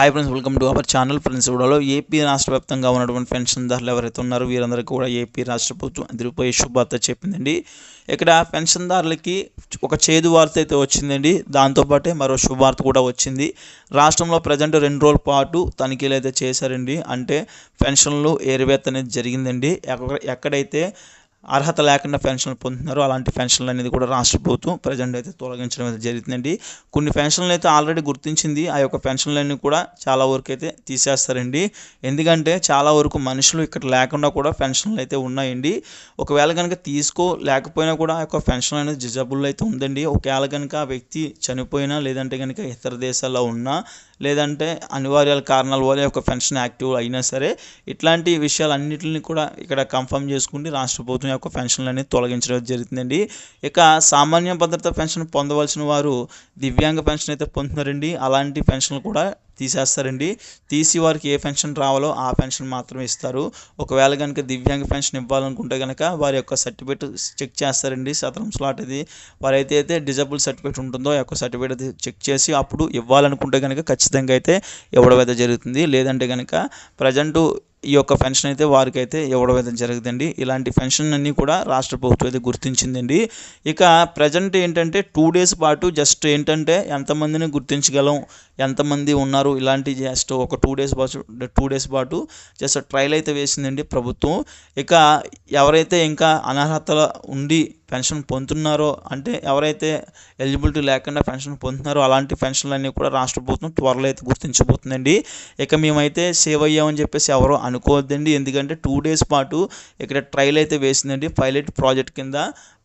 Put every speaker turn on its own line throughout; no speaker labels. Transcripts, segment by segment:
Hi friends welcome to our channel friends ఇవ్వడంలో AP రాష్ట్ర వ్యాప్తంగా ఉన్నటువంటి పెన్షన్దారులు ఎవరైతే ఉన్నారో వీరందరికీ కూడా ఏపీ రాష్ట్ర ప్రభుత్వం అదిరిపోయే శుభార్త చెప్పిందండి. ఇక్కడ పెన్షన్దారులకి ఒక చేదు వార్త అయితే వచ్చిందండి. దాంతోపాటే మరో శుభార్త కూడా వచ్చింది. రాష్ట్రంలో ప్రజెంట్ రెండు రోజుల పాటు తనిఖీలు అయితే చేశారండి. అంటే పెన్షన్లు ఏరివేత అనేది జరిగిందండి. ఎక్కడ ఎక్కడైతే అర్హత లేకుండా పెన్షన్లు పొందుతున్నారు. అలాంటి పెన్షన్లు అనేది కూడా రాష్ట్ర ప్రభుత్వం ప్రజెంట్ అయితే తొలగించడం అయితే జరుగుతుందండి. కొన్ని పెన్షన్లు అయితే ఆల్రెడీ గుర్తించింది. ఆ యొక్క పెన్షన్లన్నీ కూడా చాలా వరకు అయితే తీసేస్తారండి. ఎందుకంటే చాలా వరకు మనుషులు ఇక్కడ లేకుండా కూడా పెన్షన్లు అయితే ఉన్నాయండి. ఒకవేళ కనుక తీసుకో లేకపోయినా కూడా ఆ యొక్క పెన్షన్ అనేది డిజబుల్ అయితే ఉందండి. ఒకవేళ కనుక ఆ వ్యక్తి చనిపోయినా లేదంటే కనుక ఇతర దేశాల్లో ఉన్నా లేదంటే అనివార్యాల కారణాల వల్ల ఒక పెన్షన్ యాక్టివ్ అయినా సరే ఇట్లాంటి విషయాలన్నింటిని కూడా ఇక్కడ కన్ఫర్మ్ చేసుకుంటే రాష్ట్ర ప్రభుత్వం యొక్క పెన్షన్లు అనేది తొలగించడం జరుగుతుందండి. ఇక సామాన్య భద్రత పెన్షన్ పొందవలసిన వారు దివ్యాంగ పెన్షన్ అయితే పొందుతున్నారండి. అలాంటి పెన్షన్లు కూడా తీసేస్తారండి. తీసి వారికి ఏ పెన్షన్ రావాలో ఆ పెన్షన్ మాత్రమే ఇస్తారు. ఒకవేళ కనుక దివ్యాంగ పెన్షన్ ఇవ్వాలనుకుంటే కనుక వారి యొక్క సర్టిఫికేట్ చెక్ చేస్తారండి. సదరం స్లాట్ అది. వారైతే అయితే డిజబుల్ సర్టిఫికేట్ ఉంటుందో యొక్క సర్టిఫికేట్ చెక్ చేసి అప్పుడు ఇవ్వాలనుకుంటే కనుక ఖచ్చితంగా అయితే ఇవ్వడం అయితే జరుగుతుంది. లేదంటే కనుక ప్రజెంటు ఈ యొక్క పెన్షన్ అయితే వారికి అయితే ఇవ్వడం అయితే జరుగుతుంది ఇలాంటి పెన్షన్ అన్నీ కూడా రాష్ట్ర ప్రభుత్వం అయితే గుర్తించిందండి. ఇక ప్రజెంట్ ఏంటంటే టూ డేస్ పాటు జస్ట్ ఏంటంటే ఎంతమందిని గుర్తించగలం ఎంతమంది ఉన్నారు ఇలాంటి జస్ట్ ఒక టూ డేస్ పాటు టూ డేస్ పాటు జస్ట్ ట్రయల్ అయితే వేసిందండి ప్రభుత్వం. ఇక ఎవరైతే ఇంకా అనర్హతలు ఉండి పెన్షన్ పొందుతున్నారో అంటే ఎవరైతే ఎలిజిబిలిటీ లేకుండా పెన్షన్ పొందుతున్నారో అలాంటి పెన్షన్లన్నీ కూడా రాష్ట్ర ప్రభుత్వం త్వరలో అయితే గుర్తించబోతుందండి. ఇక మేమైతే సేవ్ అయ్యామని చెప్పేసి ఎవరో అనుకోవద్దండి. ఎందుకంటే టూ డేస్ పాటు ఇక్కడ ట్రయల్ అయితే వేసిందండి. పైలట్ ప్రాజెక్ట్ కింద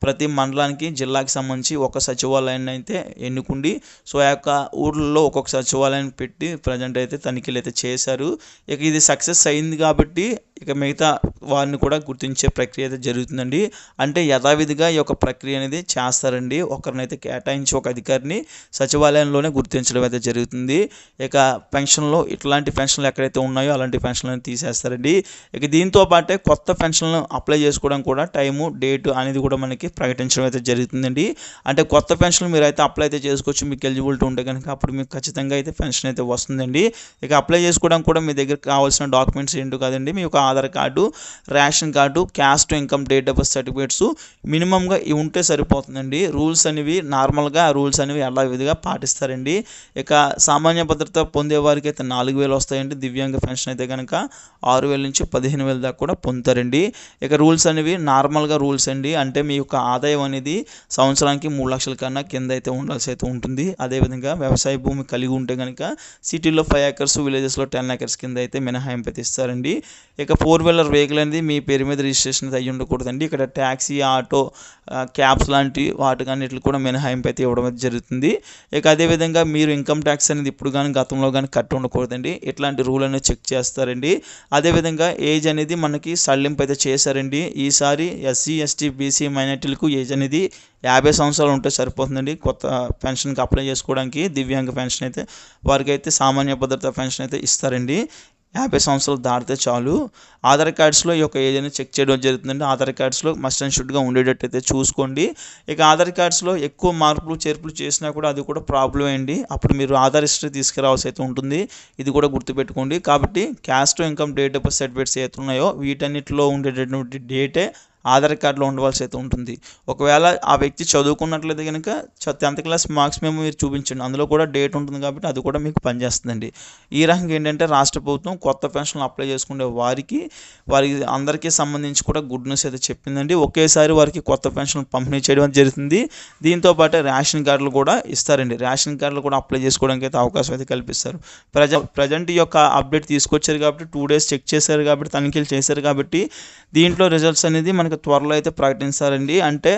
ప్రతి మండలానికి జిల్లాకి సంబంధించి ఒక సచివాలయాన్ని అయితే ఎన్నుకుండి సో ఆ యొక్క ఊర్లలో ఒక్కొక్క సచివాలయాన్ని పెట్టి ప్రజెంట్ అయితే తనిఖీలు అయితే చేశారు. ఇక ఇది సక్సెస్ అయింది కాబట్టి ఇక మిగతా వారిని కూడా గుర్తించే ప్రక్రియ అయితే జరుగుతుందండి. అంటే యథావిధిగా ఈ యొక్క ప్రక్రియ అనేది చేస్తారండి. ఒకరినైతే కేటాయించి ఒక అధికారిని సచివాలయంలోనే గుర్తించడం అయితే జరుగుతుంది. ఇక పెన్షన్లో ఇట్లాంటి పెన్షన్లు ఎక్కడైతే ఉన్నాయో అలాంటి పెన్షన్లను తీసేస్తారండి. ఇక దీంతో పాటే కొత్త పెన్షన్లు అప్లై చేసుకోవడం కూడా టైము డేటు అనేది కూడా మనకి ప్రకటించడం అయితే జరుగుతుందండి. అంటే కొత్త పెన్షన్లు మీరు అయితే అప్లై అయితే చేసుకోవచ్చు. మీకు ఎలిజిబిలిటీ ఉంటే కనుక అప్పుడు మీకు ఖచ్చితంగా అయితే పెన్షన్ అయితే వస్తుందండి. ఇక అప్లై చేసుకోవడం కూడా మీ దగ్గర కావాల్సిన డాక్యుమెంట్స్ ఏంటో కాదండి. మీ యొక్క Aadhaar card ration card caste income date of birth certificates మినిమంగా ఇవి ఉంటే సరిపోతుందండి. రూల్స్ అనేవి నార్మల్గా ఆ రూల్స్ అనేవి ఎలా విధిగా పాటిస్తారండి. ఇక సామాన్య భద్రత పొందే వారికి అయితే నాలుగు వేలు వస్తాయండి. దివ్యాంగ పెన్షన్ అయితే కనుక ఆరు వేల నుంచి పదిహేను వేల దాకా కూడా పొందుతారండి. ఇక రూల్స్ అనేవి నార్మల్గా రూల్స్ అండి. అంటే మీ యొక్క ఆదాయం అనేది సంవత్సరానికి మూడు లక్షల కన్నా కింద అయితే ఉండాల్సి అయితే ఉంటుంది. అదేవిధంగా వ్యవసాయ భూమి కలిగి ఉంటే కనుక సిటీలో ఫైవ్ ఏకర్స్ విలేజెస్లో టెన్ ఏకర్స్ కింద అయితే మినహాయింపు అయితే ఇస్తారండి. ఇక ఫోర్ వీలర్ వెహికల్ అనేది మీ పేరు మీద రిజిస్ట్రేషన్ అయితే అయ్యి ఉండకూడదండి. ఇక్కడ ట్యాక్సీ ఆటో క్యాబ్స్ లాంటి వాటికన్నిటికి కూడా మినహాయింపు అయితే ఇవ్వడం అయితే జరుగుతుంది. ఇక అదేవిధంగా మీరు ఇన్కమ్ ట్యాక్స్ అనేది ఇప్పుడు కానీ గతంలో కానీ కట్టి ఉండకూడదండి. ఇట్లాంటి రూల్ అనేది చెక్ చేస్తారండి. అదేవిధంగా ఏజ్ అనేది మనకి సడలింపు అయితే చేశారండి. ఈసారి ఎస్సీ ఎస్టీ బీసీ మైనార్టీలకు ఏజ్ అనేది యాభై సంవత్సరాలు ఉంటే సరిపోతుందండి. కొత్త పెన్షన్కి అప్లై చేసుకోవడానికి దివ్యాంగ పెన్షన్ అయితే వారికి అయితే సామాన్య భద్రత పెన్షన్ అయితే ఇస్తారండి. యాభై సంవత్సరాలు దాటితే చాలు. ఆధార్ కార్డ్స్లో ఈ యొక్క ఏదైనా చెక్ చేయడం జరుగుతుందండి ఆధార్ కార్డ్స్లో మస్ట్ అండ్ షుడ్గా ఉండేటట్టు అయితే చూసుకోండి. ఇక ఆధార్ కార్డ్స్లో ఎక్కువ మార్పులు చేర్పులు చేసినా కూడా అది కూడా ప్రాబ్లం అండి. అప్పుడు మీరు ఆధార్ హిస్టరీ తీసుకురావాల్సి అయితే ఉంటుంది. ఇది కూడా గుర్తుపెట్టుకోండి. కాబట్టి caste income date of certificates ఏవైతే ఉన్నాయో వీటన్నిటిలో ఉండేటటువంటి డేటే ఆధార్ కార్డులో ఉండవలసి అయితే ఉంటుంది. ఒకవేళ ఆ వ్యక్తి చదువుకున్నట్లయితే కనుక టెన్త్ క్లాస్ మార్క్స్ మేము మీరు చూపించండి. అందులో కూడా డేట్ ఉంటుంది కాబట్టి అది కూడా మీకు పనిచేస్తుందండి. ఈ రకంగా ఏంటంటే రాష్ట్ర ప్రభుత్వం కొత్త పెన్షన్లు అప్లై చేసుకునే వారికి వారికి అందరికీ సంబంధించి కూడా గుడ్ న్యూస్ అయితే చెప్పిందండి. ఒకేసారి వారికి కొత్త పెన్షన్లు పంపిణీ చేయడం జరుగుతుంది. దీంతోపాటు రేషన్ కార్డులు కూడా ఇస్తారండి. రేషన్ కార్డులు కూడా అప్లై చేసుకోవడానికి అయితే అవకాశం అయితే కల్పిస్తారు. ప్రజ ప్రజెంట్ ఈ యొక్క అప్డేట్ తీసుకొచ్చారు కాబట్టి టూ డేస్ చెక్ చేశారు కాబట్టి తనిఖీలు చేశారు కాబట్టి దీంట్లో రిజల్ట్స్ అనేది మనకు త్వరలో అయితే ప్రకటిస్తారండి అంటే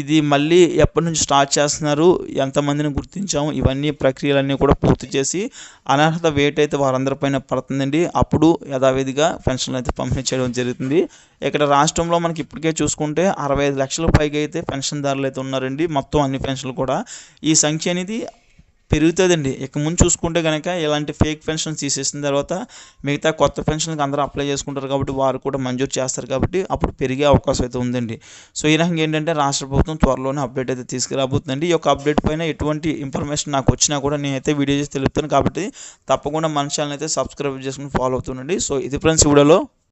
ఇది మళ్ళీ ఎప్పటి నుంచి స్టార్ట్ చేస్తున్నారు ఎంతమందిని గుర్తించాము ఇవన్నీ ప్రక్రియలన్నీ కూడా పూర్తి చేసి అనర్హత వేట్ అయితే వారందరిపైన పడుతుందండి. అప్పుడు యథావిధిగా పెన్షన్లు అయితే పంపిణీ చేయడం జరుగుతుంది. ఇక్కడ రాష్ట్రంలో మనకి ఇప్పటికే చూసుకుంటే అరవై ఐదు లక్షల పైగా అయితే పెన్షన్దారులు అయితే ఉన్నారండి. మొత్తం అన్ని పెన్షన్లు కూడా. ఈ సంఖ్య అనేది పెరుగుతుందండి. ఇక ముందు చూసుకుంటే కనుక ఇలాంటి ఫేక్ పెన్షన్ తీసేసిన తర్వాత మిగతా కొత్త పెన్షన్కి అందరూ అప్లై చేసుకుంటారు కాబట్టి వారు కూడా మంజూరు చేస్తారు కాబట్టి అప్పుడు పెరిగే అవకాశం అయితే ఉందండి. సో ఈ రకంగా ఏంటంటే రాష్ట్ర ప్రభుత్వం త్వరలోనే అప్డేట్ అయితే తీసుకురాబోతుందండి. ఈ యొక్క అప్డేట్ పైన ఎటువంటి ఇన్ఫర్మేషన్ నాకు వచ్చినా కూడా నేనైతే వీడియో చేసి తెలుపుతాను కాబట్టి తప్పకుండా మన ఛానల్ అయితే సబ్స్క్రైబ్ చేసుకుని ఫాలో అవుతుండండి. సో ఇది ఫ్రెండ్స్ వీడియోలో